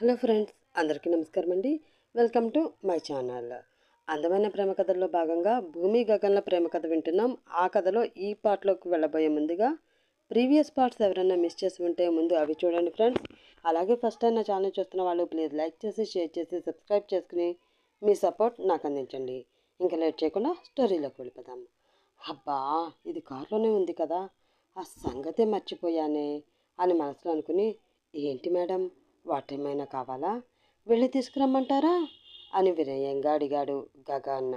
Hello friends అందరికీ నమస్కారం అండి వెల్కమ్ టు మై ఛానల్. అందమైన ప్రేమ కథల్లో భాగంగా భూమి గగన్ల ప్రేమ కథ వింటున్నాం. ఆ కథలో ఈ పార్ట్లోకి వెళ్ళబోయే ముందుగా ప్రీవియస్ పార్ట్స్ ఎవరైనా మిస్ చేసి ఉంటే ముందు అవి చూడండి ఫ్రెండ్స్. అలాగే ఫస్ట్ టైం నా ఛానల్ చూస్తున్న వాళ్ళు ప్లీజ్ లైక్ చేసి షేర్ చేసి సబ్స్క్రైబ్ చేసుకుని మీ సపోర్ట్ నాకు అందించండి. ఇంకా లేట్ చేయకుండా స్టోరీలోకి వెళ్ళిపోదాం. అబ్బా ఇది కారులోనే ఉంది కదా. ఆ సంగతే మర్చిపోయానే అని మనసులో అనుకుని ఏంటి మేడం వాటేమైనా ఏమైనా కావాలా? వెళ్ళి తీసుకురమ్మంటారా? అని వినయంగా అడిగాడు గగాన్న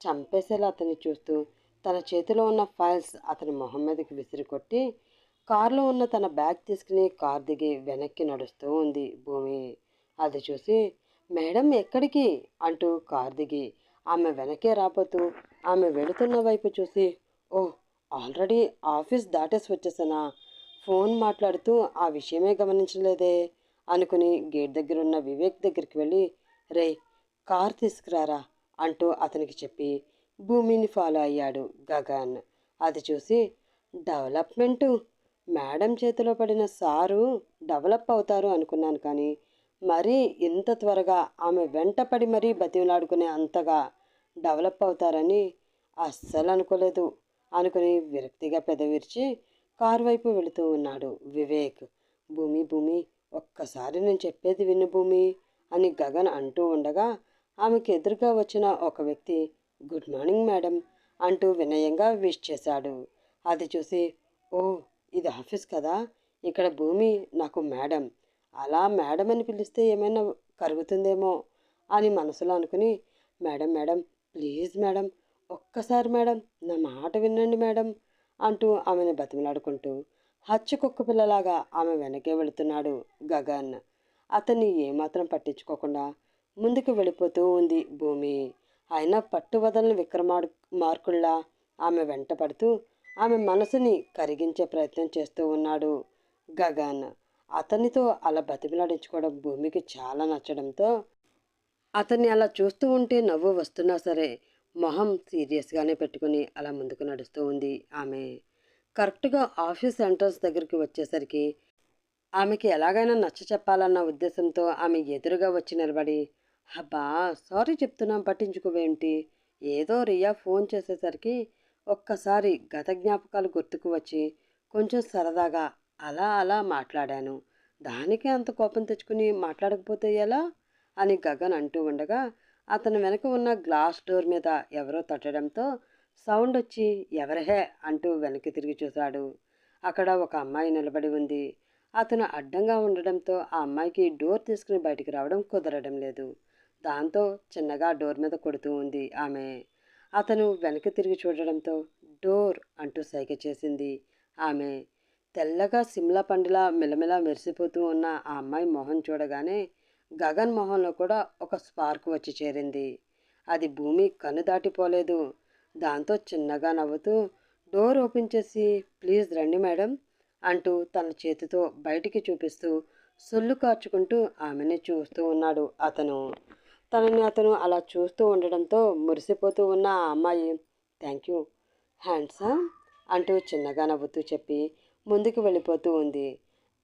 చంపేసేలా అతన్ని చూస్తూ తన చేతిలో ఉన్న ఫైల్స్ అతని మొహం మీదకి విసిరికొట్టి కారులో ఉన్న తన బ్యాగ్ తీసుకుని కార్ దిగి వెనక్కి నడుస్తూ ఉంది భూమి. అది చూసి మేడం ఎక్కడికి? అంటూ కార్ దిగి ఆమె వెనకే రాబోతూ ఆమె వెళుతున్న వైపు చూసి ఓ ఆల్రెడీ ఆఫీస్ దాటేసి వచ్చేసానా? ఫోన్ మాట్లాడుతూ ఆ విషయమే గమనించలేదే. అనుకుని గేట్ దగ్గర ఉన్న వివేక్ దగ్గరికి వెళ్ళి రే కార్ తీసుకురారా? అంటూ అతనికి చెప్పి భూమిని ఫాలో అయ్యాడు గగన్. అది చూసి డెవలప్మెంటు? మేడం చేతిలో పడిన సారు డెవలప్ అవుతారు అనుకున్నాను కానీ మరీ ఇంత త్వరగా ఆమె వెంటపడి మరీ బతిమలాడుకునే అంతగా డెవలప్ అవుతారని అస్సలు అనుకోలేదు అనుకుని విరక్తిగా పెదవిరిచి కారు వైపు వెళుతూ ఉన్నాడు వివేక్. భూమి భూమి ఒక్కసారి నేను చెప్పేది విను భూమి అని గగన్ అంటూ ఉండగా ఆమెకు ఎదురుగా వచ్చిన ఒక వ్యక్తి గుడ్ మార్నింగ్ మేడం అంటూ వినయంగా విష్ చేశాడు. అది చూసి ఓ ఇది ఆఫీస్ కదా? ఇక్కడ భూమి నాకు మేడం. అలా మేడం అని పిలిస్తే ఏమైనా కరుగుతుందేమో అని మనసులో అనుకుని మేడం మేడం ప్లీజ్ మేడం ఒక్కసారి మేడం నా మాట వినండి మేడం అంటూ ఆమెను బతిమలాడుకుంటూ హచ్చు కుక్క పిల్లలాగా ఆమె వెనకే వెళుతున్నాడు గగన్. అతన్ని ఏమాత్రం పట్టించుకోకుండా ముందుకు వెళ్ళిపోతూ ఉంది భూమి. అయినా పట్టు వదలని విక్రమాడు మార్కుల్లా ఆమె వెంట పడుతూ ఆమె మనసుని కరిగించే ప్రయత్నం చేస్తూ ఉన్నాడు గగన్. అతనితో అలా బతిమలాడించుకోవడం భూమికి చాలా నచ్చడంతో అతన్ని అలా చూస్తూ ఉంటే నవ్వు వస్తున్నా సరే మొహం సీరియస్గానే పెట్టుకుని అలా ముందుకు నడుస్తూ ఉంది ఆమె. కరెక్ట్గా ఆఫీస్ ఎంట్రన్స్ దగ్గరికి వచ్చేసరికి ఆమెకి ఎలాగైనా నచ్చ చెప్పాలన్న ఉద్దేశంతో ఆమె ఎదురుగా వచ్చి నిలబడి అబ్బా సారీ చెప్తున్నాం పట్టించుకోవేంటి? ఏదో రియా ఫోన్ చేసేసరికి ఒక్కసారి గత జ్ఞాపకాలు గుర్తుకు వచ్చి కొంచెం సరదాగా అలా అలా మాట్లాడాను. దానికి అంత కోపం తెచ్చుకుని మాట్లాడకపోతే ఎలా? అని గగన్ అంటూ ఉండగా అతని వెనక ఉన్న గ్లాస్ డోర్ మీద ఎవరో తట్టడంతో సౌండ్ వచ్చి ఎవరహే? అంటూ వెనక్కి తిరిగి చూశాడు. అక్కడ ఒక అమ్మాయి నిలబడి ఉంది. అతను అడ్డంగా ఉండడంతో ఆ అమ్మాయికి డోర్ తీసుకుని బయటికి రావడం కుదరడం లేదు. దాంతో చిన్నగా డోర్ మీద కొడుతూ ఉంది ఆమె. అతను వెనక్కి తిరిగి చూడడంతో డోర్ అంటూ సైగ చేసింది ఆమె. తెల్లగా సిమ్లా పండులా మెలమెలా మెరిసిపోతూ ఉన్న ఆ అమ్మాయి మొహం చూడగానే గగన్ మొహంలో కూడా ఒక స్పార్క్ వచ్చి చేరింది. అది భూమి కన్ను దాటిపోలేదు. దాంతో చిన్నగా నవ్వుతూ డోర్ ఓపెన్ చేసి ప్లీజ్ రండి మేడం అంటూ తన చేతితో బయటికి చూపిస్తూ సొల్లు కార్చుకుంటూ ఆమెని చూస్తూ ఉన్నాడు అతను. తనని అతను అలా చూస్తూ ఉండడంతో మురిసిపోతూ ఉన్న ఆ అమ్మాయి థ్యాంక్ యూ హ్యాండ్సమ్ అంటూ చిన్నగా నవ్వుతూ చెప్పి ముందుకు వెళ్ళిపోతూ ఉంది.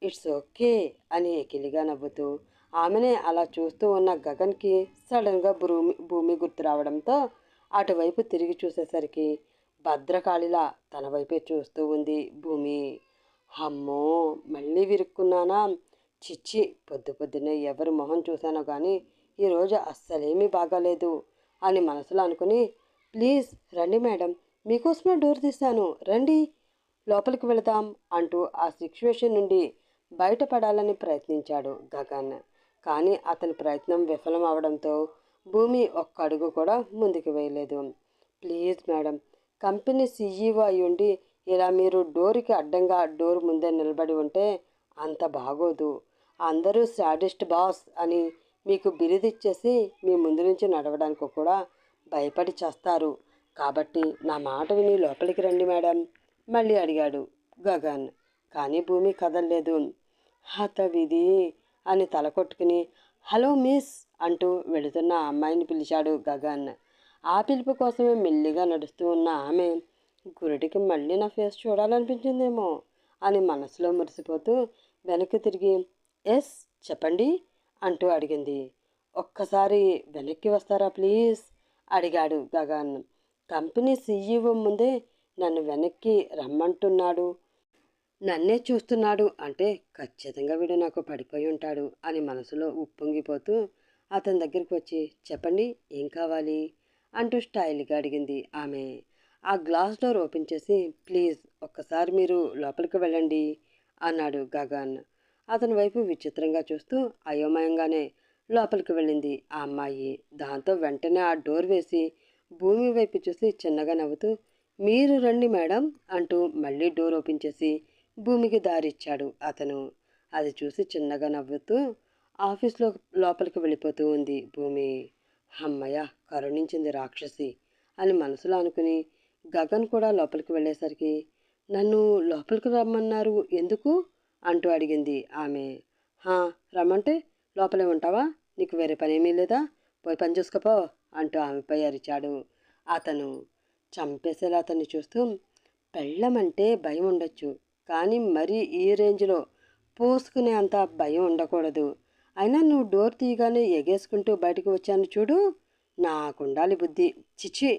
ఇట్స్ ఓకే అని ఎకిలిగా నవ్వుతూ ఆమెనే అలా చూస్తూ ఉన్న గగన్కి సడన్గా భూమి భూమి గుర్తు రావడంతో అటువైపు తిరిగి చూసేసరికి భద్రకాళిలా తన వైపే చూస్తూ ఉంది భూమి. అమ్మో మళ్ళీ విరుక్కున్నానా? చిచ్చి పొద్దు పొద్దున్నే ఎవరి మొహం చూశానో కానీ ఈరోజు అస్సలేమీ బాగాలేదు అని మనసులో అనుకుని ప్లీజ్ రండి మేడం మీకోసమే డోర్ తీస్తాను రండి లోపలికి వెళదాం అంటూ ఆ సిచ్యువేషన్ నుండి బయటపడాలని ప్రయత్నించాడు గగన్. కానీ అతని ప్రయత్నం విఫలం అవడంతో భూమి ఒక్క అడుగు కూడా ముందుకు వేయలేదు. ప్లీజ్ మేడం కంపెనీ సీఈఓ అయి ఉండి ఇలా మీరు డోర్కి అడ్డంగా డోర్ ముందే నిలబడి ఉంటే అంత బాగోదు. అందరూ సాడిస్ట్ బాస్ అని మీకు బిరుదిచ్చేసి మీ ముందు నుంచి నడవడానికి కూడా భయపడి చేస్తారు. కాబట్టి నా మాట విని లోపలికి రండి మేడం మళ్ళీ అడిగాడు గగన్. కానీ భూమి కదలలేదు. హత విధి అని తల కొట్టుకుని హలో మిస్ అంటూ వెళుతున్న అమ్మాయిని పిలిచాడు గగన్. ఆ పిలుపు కోసమే మెల్లిగా నడుస్తూ ఉన్న ఆమె గురుడికి మళ్ళీ నా ఫేస్ చూడాలనిపించిందేమో అని మనసులో మురిసిపోతూ వెనక్కి తిరిగి ఎస్ చెప్పండి అంటూ అడిగింది. ఒక్కసారి వెనక్కి వస్తారా ప్లీజ్? అడిగాడు గగన్. కంపెనీ సీఈఓ ముందే నన్ను వెనక్కి రమ్మంటున్నాడు. నన్నే చూస్తున్నాడు అంటే ఖచ్చితంగా వీడు నాకు పడిపోయి ఉంటాడు అని మనసులో ఉప్పొంగిపోతూ అతని దగ్గరికి వచ్చి చెప్పండి ఏం కావాలి? అంటూ స్టైల్గా అడిగింది ఆమె. ఆ గ్లాస్ డోర్ ఓపెన్ చేసి ప్లీజ్ ఒక్కసారి మీరు లోపలికి వెళ్ళండి అన్నాడు గగన్. అతని వైపు విచిత్రంగా చూస్తూ అయోమయంగానే లోపలికి వెళ్ళింది ఆ అమ్మాయి. దాంతో వెంటనే ఆ డోర్ వేసి భూమి వైపు చూసి చిన్నగా నవ్వుతూ మీరు రండి మేడం అంటూ మళ్ళీ డోర్ ఓపెన్ చేసి భూమికి దారిచ్చాడు అతను. అది చూసి చిన్నగా నవ్వుతూ ఆఫీస్లో లోపలికి వెళ్ళిపోతూ ఉంది. భూమి అమ్మయ్య కరుణించింది రాక్షసి అని మనసులో అనుకుని గగన్ కూడా లోపలికి వెళ్ళేసరికి నన్ను లోపలికి రమ్మన్నారు ఎందుకు? అంటూ అడిగింది ఆమె. హా రమ్మంటే లోపలే ఉంటావా? నీకు వేరే పనేమీ లేదా? పోయి పని చూసుకోపో అంటూ ఆమెపై అరిచాడు. అతను చంపేసేలా అతన్ని చూస్తూ పెళ్ళమంటే భయం ఉండొచ్చు కానీ మరీ ఈ రేంజ్లో పోసుకునే అంత భయం ఉండకూడదు అయినా నువ్వు డోర్ తీయగానే ఎగేసుకుంటూ బయటకు వచ్చాను చూడు. నాకుండాలి బుద్ధి. చిచి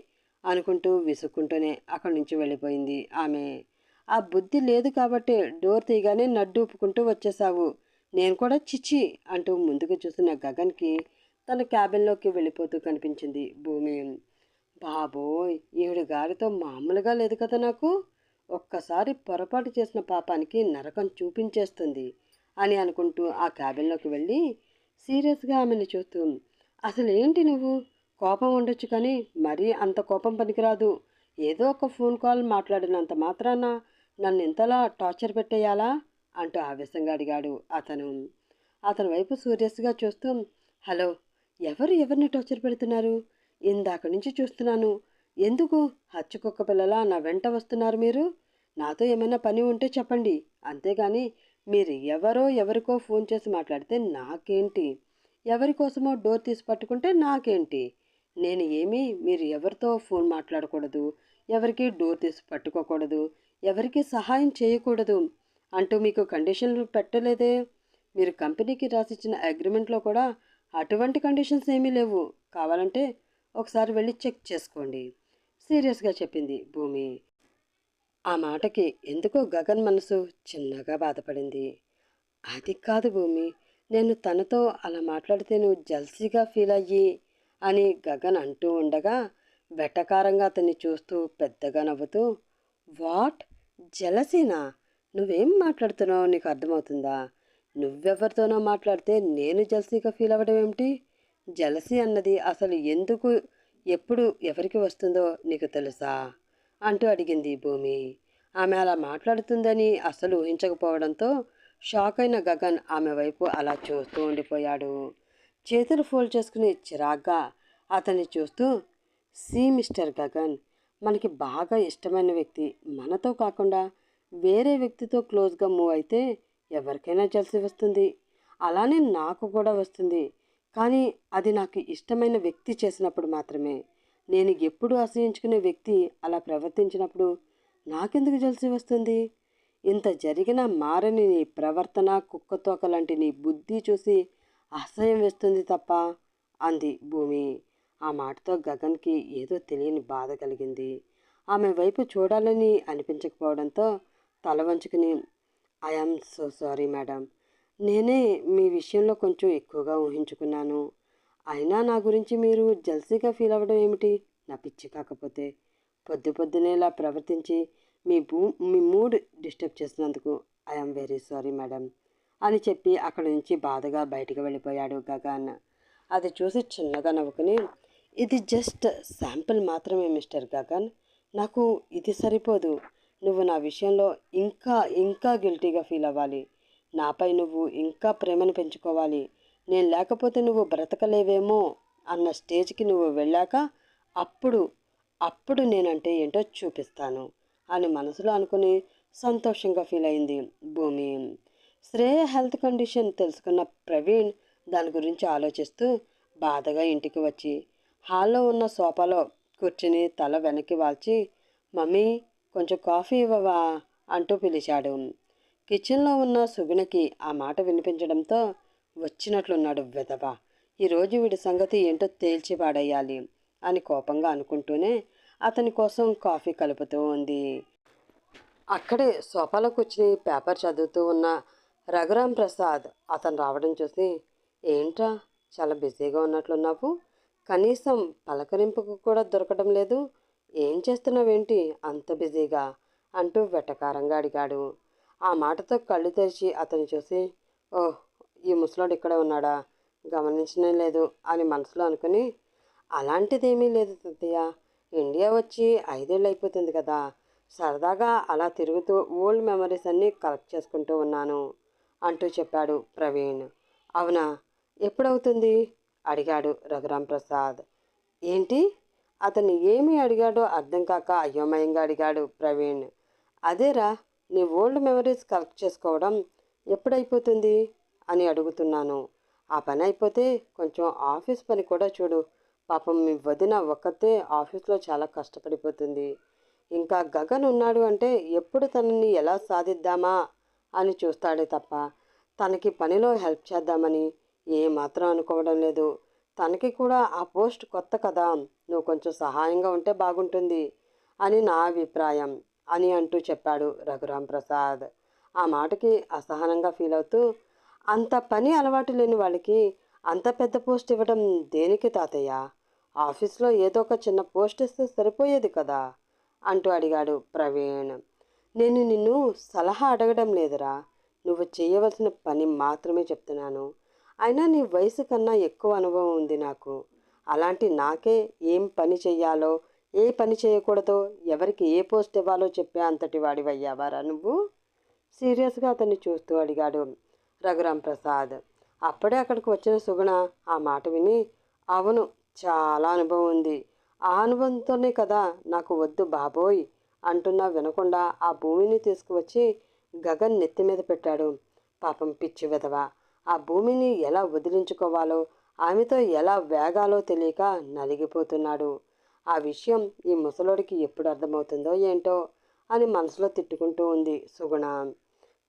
అనుకుంటూ విసుక్కుంటూనే అక్కడి నుంచి వెళ్ళిపోయింది ఆమె. ఆ బుద్ధి లేదు కాబట్టి డోర్ తీయగానే నడ్డూపుకుంటూ వచ్చేసావు నేను కూడా చిచి అంటూ ముందుకు చూసిన గగన్కి తన క్యాబిన్లోకి వెళ్ళిపోతూ కనిపించింది భూమి. బాబోయ్! ఈవిడ గారితో మామూలుగా లేదు కదా నాకు? ఒక్కసారి పొరపాటు చేసిన పాపానికి నరకం చూపించేస్తుంది. అని అనుకుంటూ ఆ క్యాబిన్లోకి వెళ్ళి సీరియస్గా ఆమెను చూస్తూ అసలు ఏంటి నువ్వు? కోపం ఉండొచ్చు కానీ మరీ అంత కోపం పనికిరాదు. ఏదో ఒక ఫోన్ కాల్ మాట్లాడినంత మాత్రాన నన్ను ఇంతలా టార్చర్ పెట్టేయాలా? అంటూ ఆవేశంగా అడిగాడు అతను. అతని వైపు సీరియస్గా చూస్తూ హలో ఎవరు ఎవరిని టార్చర్ పెడుతున్నారు? ఇందాక నుంచి చూస్తున్నాను. ఎందుకు? హచ్చుకుక్క పిల్లలా నా వెంట వస్తున్నారు మీరు? నాతో ఏమైనా పని ఉంటే చెప్పండి. అంతేగాని మీరు ఎవరో ఎవరికో ఫోన్ చేసి మాట్లాడితే నాకేంటి? ఎవరి కోసమో డోర్ తీసి పట్టుకుంటే నాకేంటి? నేను ఏమీ మీరు ఎవరితో ఫోన్ మాట్లాడకూడదు ఎవరికి డోర్ తీసి పట్టుకోకూడదు ఎవరికి సహాయం చేయకూడదు అంటూ మీకు కండిషన్లు పెట్టలేదే? మీరు కంపెనీకి రాసిచ్చిన అగ్రిమెంట్లో కూడా అటువంటి కండిషన్స్ ఏమీ లేవు. కావాలంటే ఒకసారి వెళ్ళి చెక్ చేసుకోండి. సీరియస్గా చెప్పింది భూమి. ఆ మాటకి ఎందుకో గగన్ మనసు చిన్నగా బాధపడింది. అది కాదు భూమి నేను తనతో అలా మాట్లాడితే నువ్వు జల్సీగా ఫీల్ అయ్యి అని గగన్ అంటూ ఉండగా వెటకారంగా అతన్ని చూస్తూ పెద్దగా నవ్వుతూ వాట్? జలసీనా? నువ్వేం మాట్లాడుతున్నావు నీకు అర్థమవుతుందా? నువ్వెవరితోనో మాట్లాడితే నేను జలసీగా ఫీల్ అవ్వడం ఏమిటి? జలసీ అన్నది అసలు ఎందుకు ఎప్పుడు ఎవరికి వస్తుందో నీకు తెలుసా? అంటూ అడిగింది భూమి. ఆమె అలా మాట్లాడుతుందని అసలు ఊహించకపోవడంతో షాక్ అయిన గగన్ ఆమె వైపు అలా చూస్తూ ఉండిపోయాడు. చేతులు ఫోల్డ్ చేసుకుని చిరాగ్గా అతన్ని చూస్తూ సి మిస్టర్ గగన్ మనకి బాగా ఇష్టమైన వ్యక్తి. మనతో కాకుండా వేరే వ్యక్తితో క్లోజ్గా మూవ్ అయితే ఎవరికైనా జలసి వస్తుంది. అలానే నాకు కూడా వస్తుంది. కానీ అది నాకు ఇష్టమైన వ్యక్తి చేసినప్పుడు మాత్రమే. నేను ఎప్పుడు అసహించుకునే వ్యక్తి అలా ప్రవర్తించినప్పుడు నాకెందుకు జలసి వస్తుంది? ఇంత జరిగినా మారని నీ ప్రవర్తన కుక్కతోక లాంటి నీ బుద్ధి చూసి అసహ్యం వేస్తుంది తప్ప అంది భూమి. ఆ మాటతో గగన్కి ఏదో తెలియని బాధ కలిగింది. ఆమె వైపు చూడాలని అనిపించకపోవడంతో తల వంచుకుని ఐఆమ్ సో సారీ మేడం. నేనే మీ విషయంలో కొంచెం ఎక్కువగా ఊహించుకున్నాను. అయినా నా గురించి మీరు జల్సీగా ఫీల్ అవ్వడం ఏమిటి? నా పిచ్చి కాకపోతే. పొద్దు పొద్దునే ఇలా ప్రవర్తించి మీ భూ మీ మూడ్ డిస్టర్బ్ చేసినందుకు ఐఎమ్ వెరీ సారీ మేడం అని చెప్పి అక్కడి నుంచి బాధగా బయటకు వెళ్ళిపోయాడు గగాన్. అది చూసి చిన్నగా నవ్వుకుని ఇది జస్ట్ శాంపిల్ మాత్రమే మిస్టర్ గగన్. నాకు ఇది సరిపోదు. నువ్వు నా విషయంలో ఇంకా ఇంకా గిల్టీగా ఫీల్ అవ్వాలి. నాపై నువ్వు ఇంకా ప్రేమను పెంచుకోవాలి. నేను లేకపోతే నువ్వు బ్రతకలేవేమో అన్న స్టేజ్కి నువ్వు వెళ్ళాక అప్పుడు అప్పుడు నేనంటే ఏంటో చూపిస్తాను అని మనసులో అనుకుని సంతోషంగా ఫీల్ అయింది భూమి. శ్రేయ హెల్త్ కండిషన్ తెలుసుకున్న ప్రవీణ్ దాని గురించి ఆలోచిస్తూ బాధగా ఇంటికి వచ్చి హాల్లో ఉన్న సోఫాలో కూర్చుని తల వెనక్కి వాల్చి మమ్మీ కొంచెం కాఫీ ఇవ్వవా? అంటూ పిలిచాడు. కిచెన్లో ఉన్న సుగుణకి ఆ మాట వినిపించడంతో వచ్చినట్లున్నాడు వెధవ. ఈరోజు వీడి సంగతి ఏంటో తేల్చి పాడేయాలి అని కోపంగా అనుకుంటూనే అతని కోసం కాఫీ కలుపుతూ ఉంది. అక్కడే సోఫాలో కూర్చుని పేపర్ చదువుతూ ఉన్న రఘురాం ప్రసాద్ అతను రావడం చూసి ఏంట్రా చాలా బిజీగా ఉన్నట్లున్నావు? కనీసం పలకరింపుకు కూడా దొరకడం లేదు. ఏం చేస్తున్నావేంటి? అంత బిజీగా అంటూ వెటకారంగా అడిగాడు. ఆ మాటతో కళ్ళు తెరిచి అతను చూసి ఓహ్ ఈ ముసలోడు ఇక్కడే ఉన్నాడా? గమనించనే లేదు అని మనసులో అనుకుని అలాంటిదేమీ లేదు తాతయ్య. ఇండియా వచ్చి ఐదేళ్ళు అయిపోతుంది కదా. సరదాగా అలా తిరుగుతూ ఓల్డ్ మెమరీస్ అన్నీ కలెక్ట్ చేసుకుంటూ ఉన్నాను అంటూ చెప్పాడు ప్రవీణ్. అవునా? ఎప్పుడవుతుంది? అడిగాడు రఘురాం ప్రసాద్. ఏంటి? అతను ఏమి అడిగాడో అర్థం కాక అయోమయంగా అడిగాడు ప్రవీణ్. అదేరా నీ ఓల్డ్ మెమరీస్ కలెక్ట్ చేసుకోవడం ఎప్పుడైపోతుంది? అడుగుతున్నాను. ఆ పని అయిపోతే కొంచెం ఆఫీస్ పని కూడా చూడు. పాపం మీ వదిన ఒక్కతే ఆఫీస్లో చాలా కష్టపడిపోతుంది. ఇంకా గగన్ ఉన్నాడు అంటే ఎప్పుడు తనని ఎలా సాధిద్దామా అని చూస్తాడే తప్ప తనకి పనిలో హెల్ప్ చేద్దామని ఏమాత్రం అనుకోవడం లేదు. తనకి కూడా ఆ పోస్ట్ కొత్త కదా. నువ్వు కొంచెం సహాయంగా ఉంటే బాగుంటుంది అని నా అభిప్రాయం అని అంటూ చెప్పాడు రఘురాం ప్రసాద్. ఆ మాటకి అసహనంగా ఫీల్ అవుతూ అంత పని అలవాటు లేని వాళ్ళకి అంత పెద్ద పోస్ట్ ఇవ్వడం దేనికి తాతయ్య? ఆఫీస్లో ఏదో ఒక చిన్న పోస్ట్ ఇస్తే సరిపోయేది కదా? అంటూ అడిగాడు ప్రవీణ్. నేను నిన్ను సలహా అడగడం లేదురా. నువ్వు చేయవలసిన పని మాత్రమే చెప్తున్నాను. అయినా నీ వయసు కన్నా ఎక్కువ అనుభవం ఉంది నాకు. అలాంటి నాకే ఏం పని చెయ్యాలో ఏ పని చేయకూడదో ఎవరికి ఏ పోస్ట్ ఇవ్వాలో చెప్పే అంతటి వాడివయ్యావారా నువ్వు? సీరియస్గా అతన్ని చూస్తూ అడిగాడు రఘురాం ప్రసాద్. అప్పుడే అక్కడికి వచ్చిన సుగుణ ఆ మాట విని అవును చాలా అనుభవం ఉంది. ఆ అనుభవంతోనే కదా నాకు వద్దు బాబోయ్ అంటున్నా వినకుండా ఆ భూమిని తీసుకువచ్చి గగన్ నెత్తి మీద పెట్టాడు. పాపం పిచ్చి విధవ ఆ భూమిని ఎలా వదిలించుకోవాలో ఆమెతో ఎలా వేగాలో తెలియక నలిగిపోతున్నాడు. ఆ విషయం ఈ ముసలోడికి ఎప్పుడు అర్థమవుతుందో ఏంటో అని మనసులో తిట్టుకుంటూ ఉంది సుగుణ.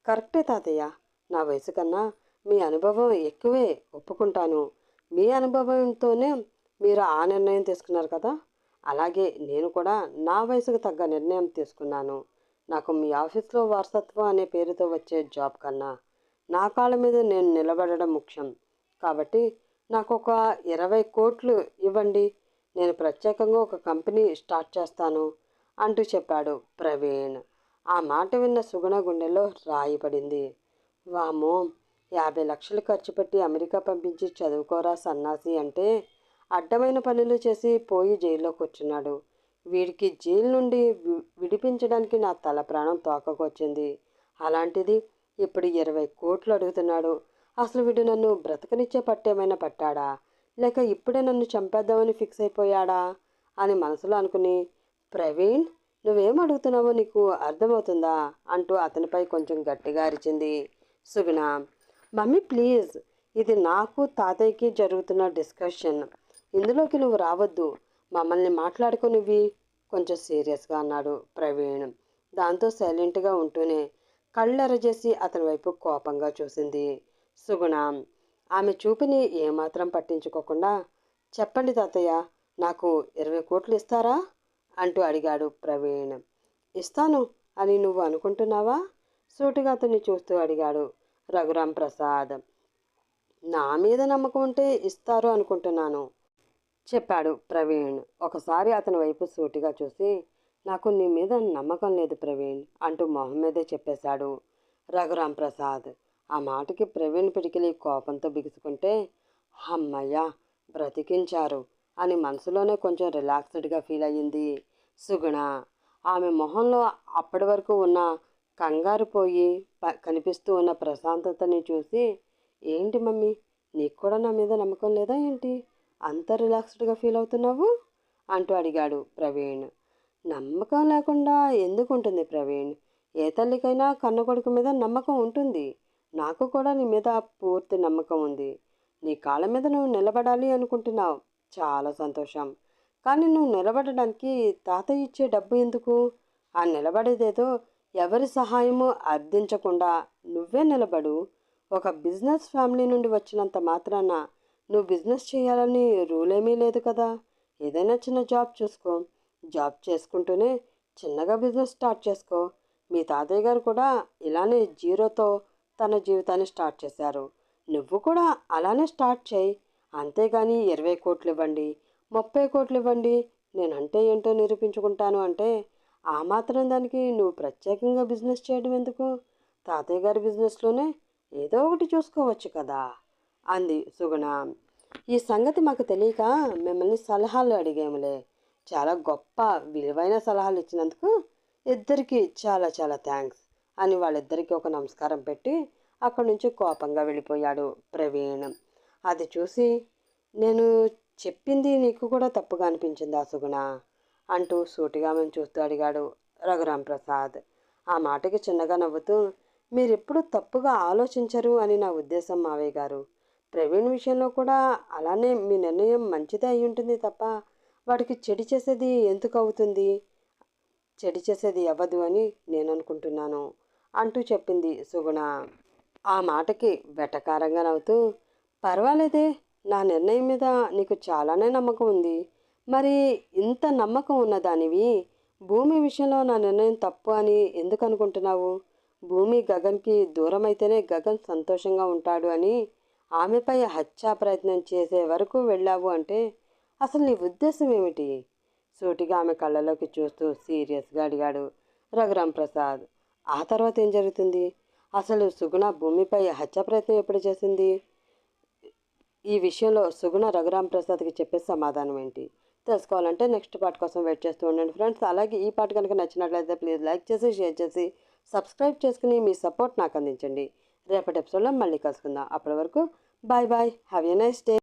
కరెక్టే తాతయ్య నా వయసు కన్నా మీ అనుభవం ఎక్కువే ఒప్పుకుంటాను. మీ అనుభవంతోనే మీరు ఆ నిర్ణయం తీసుకున్నారు కదా? అలాగే నేను కూడా నా వయసుకు తగ్గ నిర్ణయం తీసుకున్నాను. నాకు మీ ఆఫీస్లో వారసత్వం అనే పేరుతో వచ్చే జాబ్ కన్నా నా కాళ్ళ మీద నేను నిలబడడం ముఖ్యం. కాబట్టి నాకు ఒక ఇరవై కోట్లు ఇవ్వండి. నేను ప్రత్యేకంగా ఒక కంపెనీ స్టార్ట్ చేస్తాను అంటూ చెప్పాడు ప్రవీణ్. ఆ మాట విన్న సుగుణ గుండెలో రాయి పడింది. వామో యాభై లక్షలు ఖర్చు పెట్టి అమెరికా పంపించి చదువుకోరా సన్నాసి అంటే అడ్డమైన పనులు చేసి పోయి జైల్లో కూర్చున్నాడు. వీడికి జైలు నుండి వి- విడిపించడానికి నా తల ప్రాణం తోకకొచ్చింది. అలాంటిది ఇప్పుడు ఇరవై కోట్లు అడుగుతున్నాడు. అసలు వీడు నన్ను బ్రతకనిచ్చే పట్టేమైనా పట్టాడా? లేక ఇప్పుడే నన్ను చంపేద్దామని ఫిక్స్ అయిపోయాడా? అని మనసులో అనుకుని ప్రవీణ్ నువ్వేం అడుగుతున్నావో నీకు అర్థమవుతుందా? అంటూ అతనిపై కొంచెం గట్టిగా అరిచింది. సుగుణ. Mummy please. ఇది నాకు తాతయ్యకి జరుగుతున్న డిస్కషన్. ఇందులోకి నువ్వు రావద్దు. మమ్మల్ని మాట్లాడుకునివి కొంచెం సీరియస్గా అన్నాడు ప్రవీణ్. దాంతో సైలెంట్గా ఉంటూనే కళ్ళెరజేసి అతని వైపు కోపంగా చూసింది సుగుణ. ఆమె చూపిని ఏమాత్రం పట్టించుకోకుండా చెప్పండి తాతయ్య నాకు ఇరవై కోట్లు ఇస్తారా? అంటూ అడిగాడు ప్రవీణ్. ఇస్తాను అని నువ్వు అనుకుంటున్నావా? సూటిగా అతన్ని చూస్తూ అడిగాడు. రఘురాం ప్రసాద్ నా మీద నమ్మకం ఉంటే ఇస్తారు అనుకుంటున్నాను చెప్పాడు ప్రవీణ్. ఒకసారి అతని వైపు సూటిగా చూసి నాకు నీ మీద నమ్మకం లేదు ప్రవీణ్ అంటూ మొహం మీదే చెప్పేశాడు రఘురాం ప్రసాద్. ఆ మాటకి ప్రవీణ్ పిడికిలి కోపంతో బిగుసుకుంటే అమ్మయ్యా బ్రతికించారు అని మనసులోనే కొంచెం రిలాక్స్డ్గా ఫీల్ అయ్యింది సుగుణ. ఆమె మొహంలో అప్పటి వరకు ఉన్న కంగారు పోయి ప- కనిపిస్తూ ఉన్న ప్రశాంతతని చూసి ఏంటి మమ్మీ నీకు కూడా నా మీద నమ్మకం లేదా ఏంటి? అంత రిలాక్స్డ్గా ఫీల్ అవుతున్నావు? అంటూ అడిగాడు ప్రవీణ్. నమ్మకం లేకుండా ఎందుకు ఉంటుంది ప్రవీణ్? ఏ తల్లికైనా కన్న కొడుకు మీద నమ్మకం ఉంటుంది. నాకు కూడా నీ మీద పూర్తి నమ్మకం ఉంది. నీ కాళ్ళ మీద నువ్వు నిలబడాలి అనుకుంటున్నావు. చాలా సంతోషం. కానీ నువ్వు నిలబడడానికి తాత ఇచ్చే డబ్బు ఎందుకు? ఆ నిలబడేదేదో ఎవరి సహాయము అర్థించకుండా నువ్వే నిలబడు. ఒక బిజినెస్ ఫ్యామిలీ నుండి వచ్చినంత మాత్రాన నువ్వు బిజినెస్ చేయాలని రూల్ ఏమీ లేదు కదా. ఏదైనా చిన్న జాబ్ చూసుకో. జాబ్ చేసుకుంటూనే చిన్నగా బిజినెస్ స్టార్ట్ చేసుకో. మీ తాతయ్య గారు కూడా ఇలానే జీరోతో తన జీవితాన్ని స్టార్ట్ చేశారు. నువ్వు కూడా అలానే స్టార్ట్ చేయి. అంతేగాని ఇరవై కోట్లు ఇవ్వండి ముప్పై కోట్లు ఇవ్వండి నేనంటే ఏంటో నిరూపించుకుంటాను అంటే ఆ మాత్రం దానికి నువ్వు ప్రత్యేకంగా బిజినెస్ చేయడం ఎందుకు? తాతయ్య గారి బిజినెస్లోనే ఏదో ఒకటి చూసుకోవచ్చు కదా? అంది సుగుణ. ఈ సంగతి మాకు తెలియక మిమ్మల్ని సలహాలు అడిగాములే. చాలా గొప్ప విలువైన సలహాలు ఇచ్చినందుకు ఇద్దరికి చాలా చాలా థ్యాంక్స్ అని వాళ్ళిద్దరికీ ఒక నమస్కారం పెట్టి అక్కడి నుంచి కోపంగా వెళ్ళిపోయాడు ప్రవీణ్. అది చూసి నేను చెప్పింది నీకు కూడా తప్పుగా అనిపించిందా సుగుణ? అంటూ సూటిగా మేము చూస్తూ అడిగాడు రఘురాం ప్రసాద్. ఆ మాటకి చిన్నగా నవ్వుతూ మీరెప్పుడు తప్పుగా ఆలోచించరు? అని నా ఉద్దేశం మావయ్య గారు. ప్రవీణ్ విషయంలో కూడా అలానే మీ నిర్ణయం మంచిదే అయి ఉంటుంది తప్ప వాడికి చెడి చేసేది ఎందుకు అవుతుంది? చెడి చేసేది అవ్వదు అని నేను అనుకుంటున్నాను అంటూ చెప్పింది సుగుణ. ఆ మాటకి వెటకారంగా నవ్వుతూ పర్వాలేదే నా నిర్ణయం మీద నీకు చాలానే నమ్మకం ఉంది. మరి ఇంత నమ్మకం ఉన్నదానివి భూమి విషయంలో నా నిర్ణయం తప్పు అని ఎందుకు అనుకుంటున్నావు? భూమి గగన్కి దూరం అయితేనే గగన్ సంతోషంగా ఉంటాడు అని ఆమెపై హత్యా ప్రయత్నం చేసే వరకు వెళ్ళావు అంటే అసలు నీ ఉద్దేశం ఏమిటి? సూటిగా ఆమె కళ్ళలోకి చూస్తూ సీరియస్గా అడిగాడు రఘురాం ప్రసాద్. ఆ తర్వాత ఏం జరుగుతుంది? అసలు సుగుణ భూమిపై హత్య ప్రయత్నం ఎప్పుడు చేసింది? ఈ విషయంలో సుగుణ రఘురాం ప్రసాద్కి చెప్పే సమాధానం ఏంటి? తెలుసుకోవాలంటే నెక్స్ట్ పార్ట్ కోసం వెయిట్ చేస్తూ ఉండండి ఫ్రెండ్స్. అలాగే ఈ పార్ట్ కనుక నచ్చినట్లయితే ప్లీజ్ లైక్ చేసి షేర్ చేసి సబ్స్క్రైబ్ చేసుకుని మీ సపోర్ట్ నాకు అందించండి. రేపటి ఎపిసోడ్లో మళ్ళీ కలుసుకుందాం. అప్పటి వరకు bye bye have a nice day